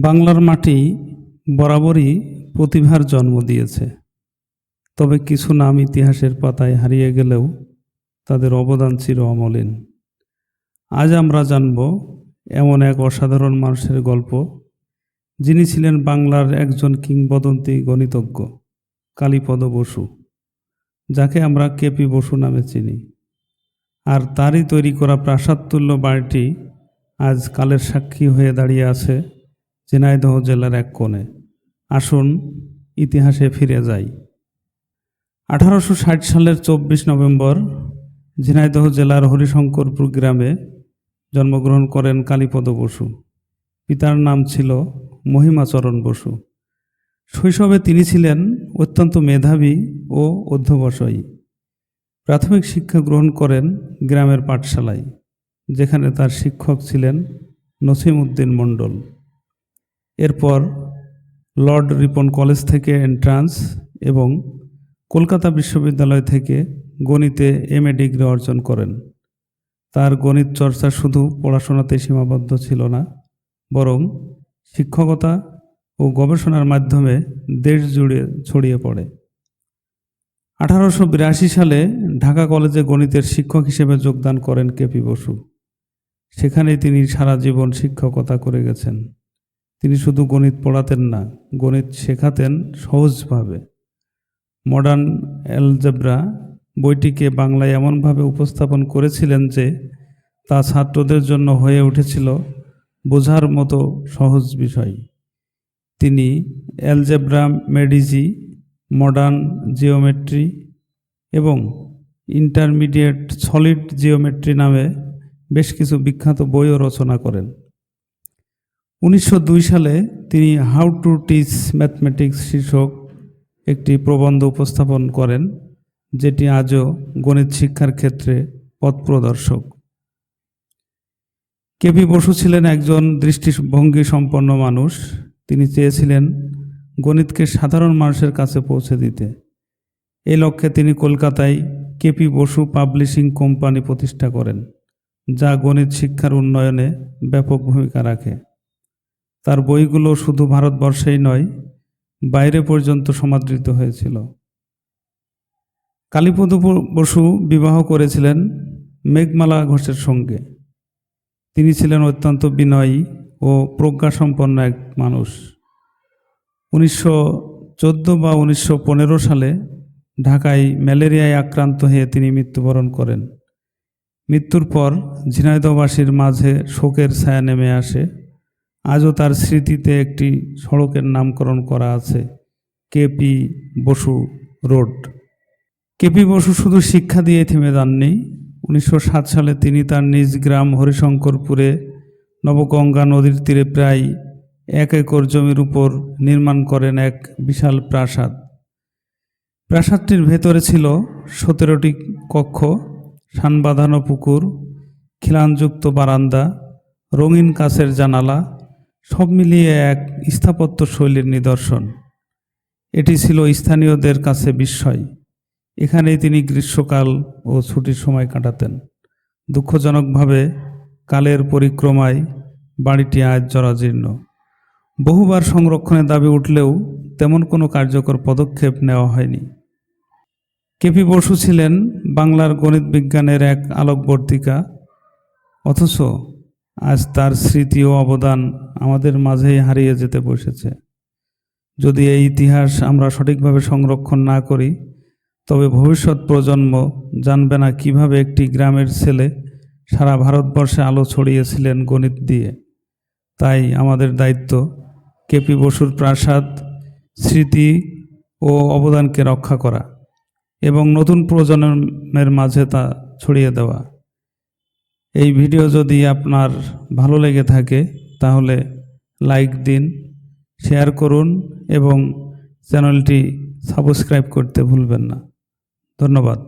বাংলার মাটি বরাবরই প্রতিভার জন্ম দিয়েছে। তবে কিছু নাম ইতিহাসের পাতায় হারিয়ে গেলেও তাদের অবদান চির অমলিন। আজ আমরা জানব এমন এক অসাধারণ মানুষের গল্প, যিনি ছিলেন বাংলার একজন কিংবদন্তি গণিতজ্ঞ, কালীপদ বসু, যাকে আমরা কেপি বসু নামে চিনি। আর তারই তৈরি করা প্রাসাদতুল্য বাড়িটি আজ কালের সাক্ষী হয়ে দাঁড়িয়ে আছে ঝিনাইদহ জেলার এক কোণে। আসুন, ইতিহাসে ফিরে যাই। আঠারোশো ষাট সালের চব্বিশ নভেম্বর ঝিনাইদহ জেলার হরিশঙ্করপুর গ্রামে জন্মগ্রহণ করেন কালীপদ বসু। পিতার নাম ছিল মহিমাচরণ বসু। শৈশবে তিনি ছিলেন অত্যন্ত মেধাবী ও অধ্যবসায়ী। প্রাথমিক শিক্ষা গ্রহণ করেন গ্রামের পাঠশালায়, যেখানে তার শিক্ষক ছিলেন নসিম উদ্দিন মণ্ডল। এরপর লর্ড রিপন কলেজ থেকে এন্ট্রান্স এবং কলকাতা বিশ্ববিদ্যালয় থেকে গণিতে এম এ ডিগ্রি অর্জন করেন। তার গণিত চর্চা শুধু পড়াশোনাতে সীমাবদ্ধ ছিল না, বরং শিক্ষকতা ও গবেষণার মাধ্যমে দেশ জুড়ে ছড়িয়ে পড়ে। আঠারোশো বিরাশি সালে ঢাকা কলেজে গণিতের শিক্ষক হিসেবে যোগদান করেন কেপি বসু। সেখানেই তিনি সারা জীবন শিক্ষকতা করে গেছেন। তিনি শুধু গণিত পড়াতেন না, গণিত শেখাতেন সহজভাবে। মডার্ন অ্যালজেব্রা বইটিকে বাংলায় এমনভাবে উপস্থাপন করেছিলেন যে, তা ছাত্রদের জন্য হয়ে উঠেছিল বোঝার মতো সহজ বিষয়। তিনি অ্যালজেব্রা, মেডিজি, মডার্ন জিওমেট্রি এবং ইন্টারমিডিয়েট সলিড জিওমেট্রি নামে বেশ কিছু বিখ্যাত বইও রচনা করেন। উনিশশো দুই সালে তিনি হাউ টু টিচ ম্যাথমেটিক্স শীর্ষক একটি প্রবন্ধ উপস্থাপন করেন, যেটি আজও গণিত শিক্ষার ক্ষেত্রে পথ পথপ্রদর্শক কেপি বসু ছিলেন একজন দৃষ্টিভঙ্গি সম্পন্ন মানুষ। তিনি চেয়েছিলেন গণিতকে সাধারণ মানুষের কাছে পৌঁছে দিতে। এই লক্ষ্যে তিনি কলকাতায় কেপি বসু পাবলিশিং কোম্পানি প্রতিষ্ঠা করেন, যা গণিত শিক্ষার উন্নয়নে ব্যাপক ভূমিকা রাখে। তার বইগুলো শুধু ভারতবর্ষেই নয়, বাইরে পর্যন্ত সমাদৃত হয়েছিল। কালীপদ বসু বিবাহ করেছিলেন মেঘমালা ঘোষের সঙ্গে। তিনি ছিলেন অত্যন্ত বিনয়ী ও প্রজ্ঞাসম্পন্ন এক মানুষ। উনিশশো চোদ্দ বা উনিশশো পনেরো সালে ঢাকায় ম্যালেরিয়ায় আক্রান্ত হয়ে তিনি মৃত্যুবরণ করেন। মৃত্যুর পর ঝিনাইদবাসীর মাঝে শোকের ছায়া নেমে আসে। আজও তার স্মৃতিতে একটি সড়কের নামকরণ করা আছে, K P Basu road. K P Basu শুধু শিক্ষা দিয়ে থেমে যাননি। উনিশশো সাত সালে তিনি তার নিজ গ্রাম হরিশঙ্করপুরে নবগঙ্গা নদীর তীরে প্রায় এক একর জমির উপর নির্মাণ করেন এক বিশাল প্রাসাদ। প্রাসাদটির ভেতরে ছিল সতেরোটি কক্ষ সান বাঁধানো পুকুর, খিলানযুক্ত বারান্দা, রঙিন কাচের জানালা সব মিলিয়ে এক স্থাপত্য শৈলীর নিদর্শন। এটি ছিল স্থানীয়দের কাছে বিস্ময়। এখানেই তিনি গ্রীষ্মকাল ও ছুটির সময় কাটাতেন। দুঃখজনকভাবে কালের পরিক্রমায় বাড়িটি আজ জরাজীর্ণ। বহুবার সংরক্ষণের দাবি উঠলেও তেমন কোনো কার্যকর পদক্ষেপ নেওয়া হয়নি। কেপি বসু ছিলেন বাংলার গণিত বিজ্ঞানের এক আলোকবর্তিকা। অথচ আজ তার স্মৃতি ও অবদান আমাদের মাঝেই হারিয়ে যেতে বসেছে। যদি এই ইতিহাস আমরা সঠিকভাবে সংরক্ষণ না করি, তবে ভবিষ্যৎ প্রজন্ম জানবে না কীভাবে একটি গ্রামের ছেলে সারা ভারতবর্ষে আলো ছড়িয়েছিলেন গণিত দিয়ে। তাই আমাদের দায়িত্ব কেপি বসুর প্রাসাদ, স্মৃতি ও অবদানকে রক্ষা করা এবং নতুন প্রজন্মের মাঝে তা ছড়িয়ে দেওয়া। এই ভিডিও যদি আপনার ভালো লেগে থাকে, তাহলে লাইক দিন, শেয়ার করুন এবং চ্যানেলটি সাবস্ক্রাইব করতে ভুলবেন না। ধন্যবাদ।